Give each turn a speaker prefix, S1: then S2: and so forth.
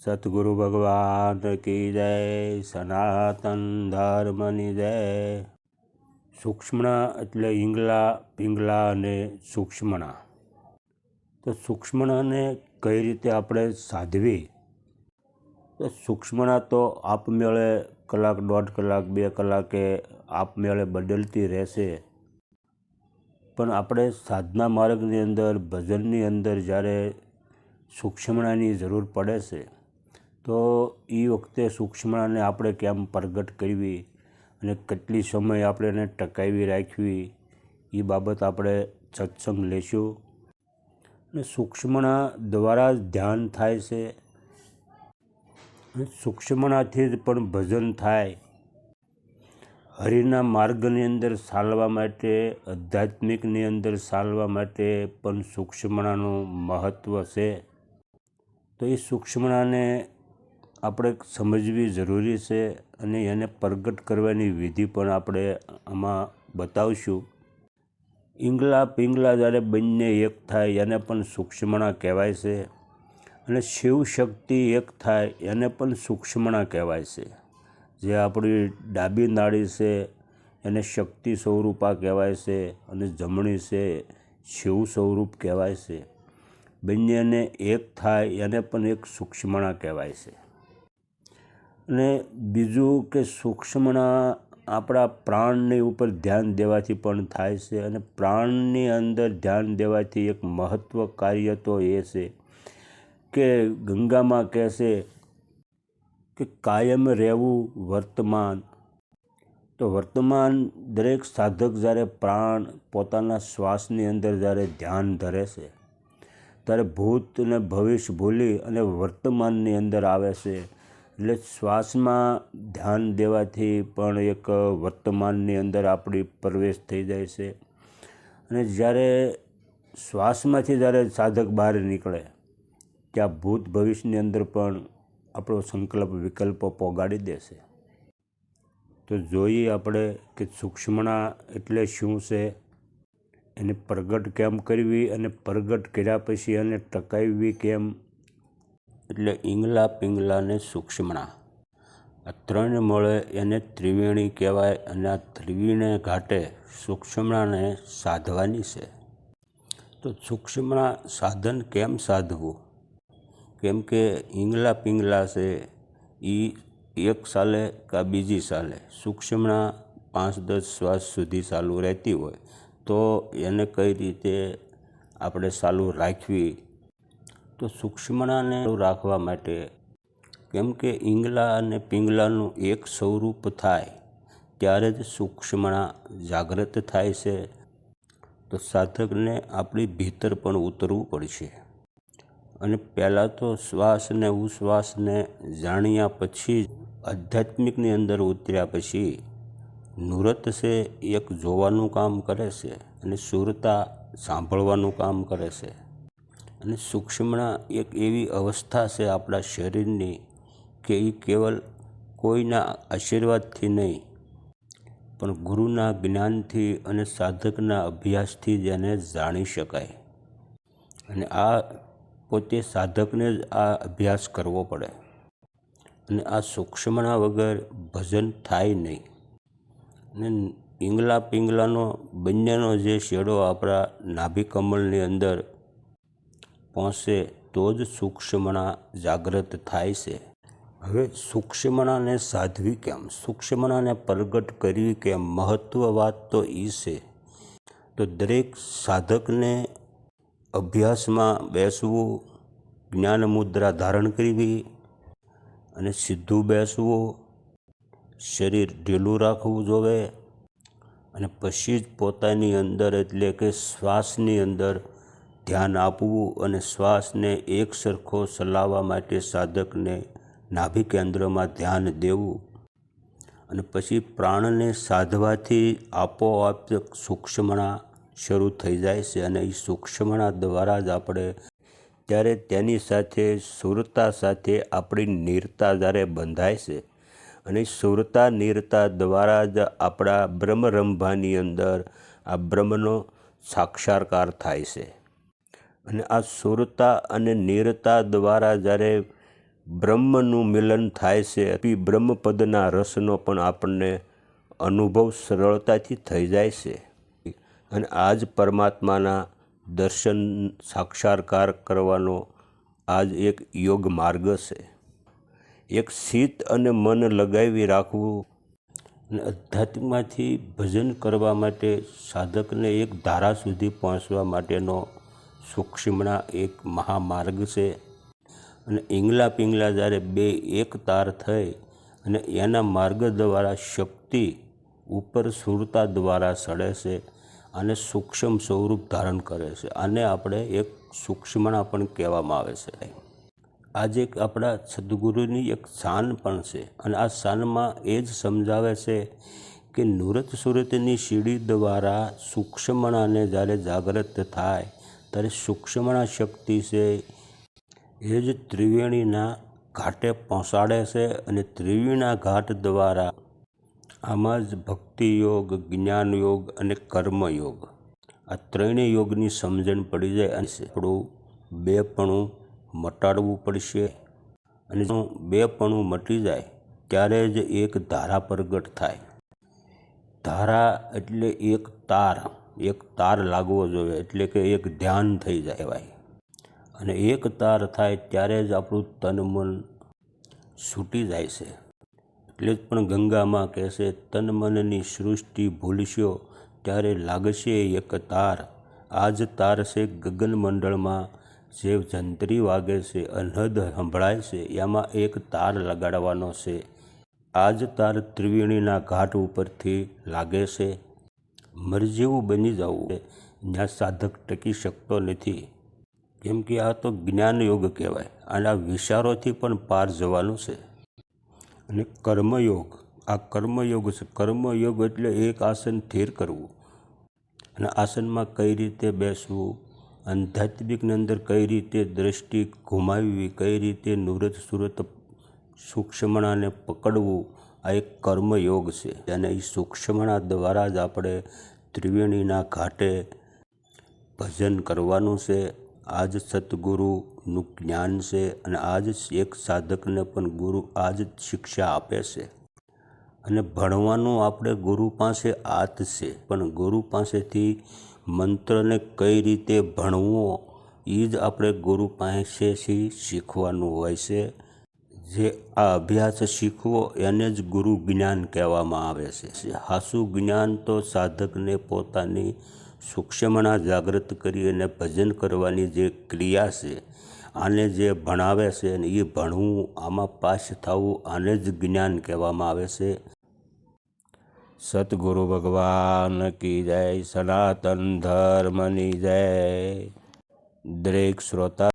S1: સતગુરુ ભગવાન કી જય સનાતન ધર્મની જય સૂક્ષ્મણા એટલે ઈંગલા પિંગલા અને સૂક્ષ્મણા તો સૂક્ષ્મણાને કઈ રીતે આપણે સાધવી તો સૂક્ષ્મણા તો આપમેળે કલાક દોઢ કલાક, બે કલાકે આપમેળે બદલતી રહેશે. પણ આપણે સાધના માર્ગની અંદર, ભજનની અંદર જ્યારે સૂક્ષ્મણાની જરૂર પડે છે, તો એ વખતે સૂક્ષ્મણાને આપણે કેમ પ્રગટ કરવી અને કેટલી સમય આપણે એને ટકાવી રાખવી એ બાબત આપણે સત્સંગ લેશું. અને સૂક્ષ્મણા દ્વારા જ ધ્યાન થાય છે અને સૂક્ષ્મણાથી જ પણ ભજન થાય. હરિના માર્ગની અંદર ચાલવા માટે, આધ્યાત્મિકની અંદર ચાલવા માટે પણ સૂક્ષ્મણાનું મહત્ત્વ છે. તો એ સૂક્ષ્મણાને આપણે સમજવી જરૂરી છે અને એને પ્રગટ કરવાની વિધિ પણ આપણે આમાં બતાવશું. ઈંગલા પિંગલા જ્યારે બંને એક થાય, એને પણ સૂક્ષ્મણા કહેવાય છે. અને શિવ શક્તિ એક થાય એને પણ સૂક્ષ્મણા કહેવાય છે. જે આપણી ડાબી નાડી છે, એને શક્તિ સ્વરૂપા કહેવાય છે અને જમણી છે, શિવ સ્વરૂપ કહેવાય છે. બંનેને એક થાય એને પણ એક સૂક્ષ્મણા કહેવાય છે. અને બીજું કે સૂક્ષ્મણા આપણા પ્રાણની ઉપર ધ્યાન દેવાથી પણ થાય છે અને પ્રાણની અંદર ધ્યાન દેવાથી એક મહત્ત્વ કાર્ય તો એ છે. કે ગંગામાં કહેશે કે કાયમ રહેવું વર્તમાન. તો વર્તમાન દરેક સાધક જ્યારે પ્રાણ પોતાના શ્વાસની અંદર જ્યારે ધ્યાન ધરે છે, ત્યારે ભૂત અને ભવિષ્ય ભૂલી અને વર્તમાનની અંદર આવે છે. એટલે શ્વાસમાં ધ્યાન દેવાથી પણ એક વર્તમાનની અંદર આપણી પ્રવેશ થઈ જાય છે. અને જ્યારે શ્વાસમાંથી જ્યારે સાધક બહાર નીકળે ત્યાં ભૂત ભવિષ્યની અંદર પણ આપણો સંકલ્પ, વિકલ્પો પોગાડી દેશે. તો જોઈએ આપણે કે સૂક્ષ્મણા એટલે શું છે? એને પ્રગટ કેમ કરવી અને પ્રગટ કર્યા પછી એને ટકાવવી કેમ? એટલે ઈંગલા પિંગલા ને સૂક્ષ્મણા. આ ત્રણ મળે એને ત્રિવેણી કહેવાય અને આ ત્રિવેણી ઘાટે સૂક્ષ્મણાને સાધવાની છે. તો સૂક્ષ્મણા સાધન કેમ સાધવું? કેમ કે ઈંગલા પિંગલા છે એ એક સાલે કા બીજી સાલે. સૂક્ષ્મણા પાંચ દસ શ્વાસ સુધી ચાલુ રહેતી હોય, તો એને કઈ રીતે આપણે ચાલુ રાખવી? તો સૂક્ષ્મણાને રાખવા માટે કેમ કે ઈંગલા અને પિંગલાનું એક સ્વરૂપ થાય, ત્યારે જ સૂક્ષ્મણા જાગૃત થાય છે. તો સાધકને આપણી ભીતર પણ ઉતરવું પડશે. અને પહેલાં તો શ્વાસ અને ઉશ્વાસને જાણ્યા પછી આધ્યાત્મિકની અંદર ઉતર્યા પછી નુરત છે એક જોવાનું કામ કરે છે અને સુરતા સાંભળવાનું કામ કરે છે. અને સૂક્ષ્મણા એક એવી અવસ્થા છે આપણા શરીરની કે એ કેવલ કોઈના આશીર્વાદથી નહીં, પણ ગુરુના જ્ઞાનથી અને સાધકના અભ્યાસથી જ એને જાણી શકાય. અને આ પોતે સાધકને જ આ અભ્યાસ કરવો પડે અને આ સૂક્ષ્મણા વગર ભજન થાય નહીં. અને ઈંગલા પિંગલાનો બંનેનો જે શેડો આપણા નાભિકમળની અંદર પહોંચે તો જ સૂક્ષ્મણા જાગૃત થાય છે. હવે સૂક્ષ્મણાને સાધવી કેમ? સૂક્ષ્મણાને પ્રગટ કરવી કેમ? મહત્વ વાત તો એ છે. તો દરેક સાધકને અભ્યાસમાં બેસવું જ્ઞાન મુદ્રા ધારણ કરવી અને સીધું બેસવું, શરીર ઢીલું રાખવું જોવે અને પછી જ પોતાની અંદર એટલે કે શ્વાસની અંદર ધ્યાન આપવું અને શ્વાસને એક સરખો ચલાવવા માટે સાધકને નાભી કેન્દ્રમાં ધ્યાન દેવું અને પછી પ્રાણને સાધવાથી આપોઆપ સૂક્ષ્મણા શરૂ થઈ જાય છે અને એ સૂક્ષ્મણા દ્વારા જ આપણે ત્યારે તેની સાથે સુરતા સાથે આપણી નિરતા જ્યારે બંધાય છે અને સુરતા નિરતા દ્વારા જ આપણા બ્રહ્મરંભાની અંદર આ બ્રહ્મનો સાક્ષાત્કાર થાય છે. અને આ સુરતા અને નિરતા દ્વારા જ્યારે બ્રહ્મનું મિલન થાય છે એ બ્રહ્મપદના રસનો પણ આપણને અનુભવ સરળતાથી થઈ જાય છે. અને આ જ પરમાત્માના દર્શન સાક્ષાત્કાર કરવાનો આજ એક યોગ માર્ગ છે. એક શીત અને મન લગાવી રાખવું અને અધ્યાત્મમાંથી ભજન કરવા માટે સાધકને એક ધારા સુધી પહોંચવા માટેનો સુક્ષ્મણા એક મહામાર્ગ છે. અને ઈંગલા પિંગલા જ્યારે બે એક તાર થઈ અને એના માર્ગ દ્વારા શક્તિ ઉપર સુરતા દ્વારા સડે છે. અને સૂક્ષ્મ સ્વરૂપ ધારણ કરે છે. આને આપણે એક સૂક્ષ્મણા પણ કહેવામાં આવે છે. આજે એક આપણા સદગુરુની એક શાન પણ છે અને આ શાનમાં એ જ સમજાવે છે કે નુરત સુરતની સીડી દ્વારા સૂક્ષ્મણાને જ્યારે જાગૃત થાય, ત્યારે સૂક્ષ્મણા શક્તિ છે એ જ ત્રિવેણીના ઘાટે પહોંચાડે છે અને ત્રિવેણીના ઘાટ દ્વારા આમાં જ ભક્તિ યોગ જ્ઞાન યોગ અને કર્મયોગ. આ ત્રણેય યોગની સમજણ પડી જાય અને આપણું બેપણું મટાડવું પડશે અને જો બેપણું મટી જાય, ત્યારે જ એક ધારા પ્રગટ થાય. ધારા એટલે એક તાર એક તાર લાગવો જોઈએ, એટલે કે એક ધ્યાન થઈ જાય ભાઈ અને એક તાર થાય ત્યારે જ આપણું તન મન છૂટી જાય છે. એટલે જ પણ ગંગામાં કહેશે તન મનની સૃષ્ટિ ભૂલશો, ત્યારે લાગશે એક તાર. આ જ તાર છે ગગન મંડળમાં. જે જંત્રી વાગે છે, અનહદ સંભળાય છે એમાં એક તાર લગાડવાનો છે. આ જ તાર ત્રિવેણીના ઘાટ ઉપરથી લાગે છે. મરજેવું બની જવું જ્યાં સાધક ટકી શકતો નથી. કેમ કે આ તો જ્ઞાન યોગ કહેવાય. અને આ વિચારોથી પણ પાર જવાનું છે. અને કર્મયોગ. આ કર્મયોગ છે. કર્મયોગ એટલે એક આસન સ્થિર કરવું. અને આસનમાં કઈ રીતે બેસવું? આધ્યાત્મિકની અંદર કઈ રીતે દ્રષ્ટિ ઘુમાવવી કઈ રીતે નુરત સુરત સૂક્ષ્મણાને પકડવું? આ એક કર્મયોગ છે. અને એ સૂક્ષ્મણા દ્વારા જ આપણે ત્રિવેણીના ઘાટે ભજન કરવાનું છે. આ જ જ્ઞાન છે અને આ જ એક સાધકને પણ ગુરુ આ જ શિક્ષા આપે છે. અને ભણવાનું આપણે ગુરુ પાસે આત છે, પણ ગુરુ પાસેથી મંત્રને કઈ રીતે ભણવો એ જ આપણે ગુરુ પાસેથી શીખવાનું હોય છે. જે આ અભ્યાસ શીખવો, એને જ ગુરુ જ્ઞાન કહેવામાં આવે છે. હાસુ જ્ઞાન તો સાધકને પોતાની સૂક્ષ્મણા જાગૃત કરી અને ભજન કરવાની જે ક્રિયા છે, આને જે ભણાવે છે અને એ ભણવું, આમાં પાસ થવું, આને જ જ્ઞાન કહેવામાં આવે છે. સતગુરુ ભગવાન કી જય, સનાતન ધર્મની જય. દરેક શ્રોતા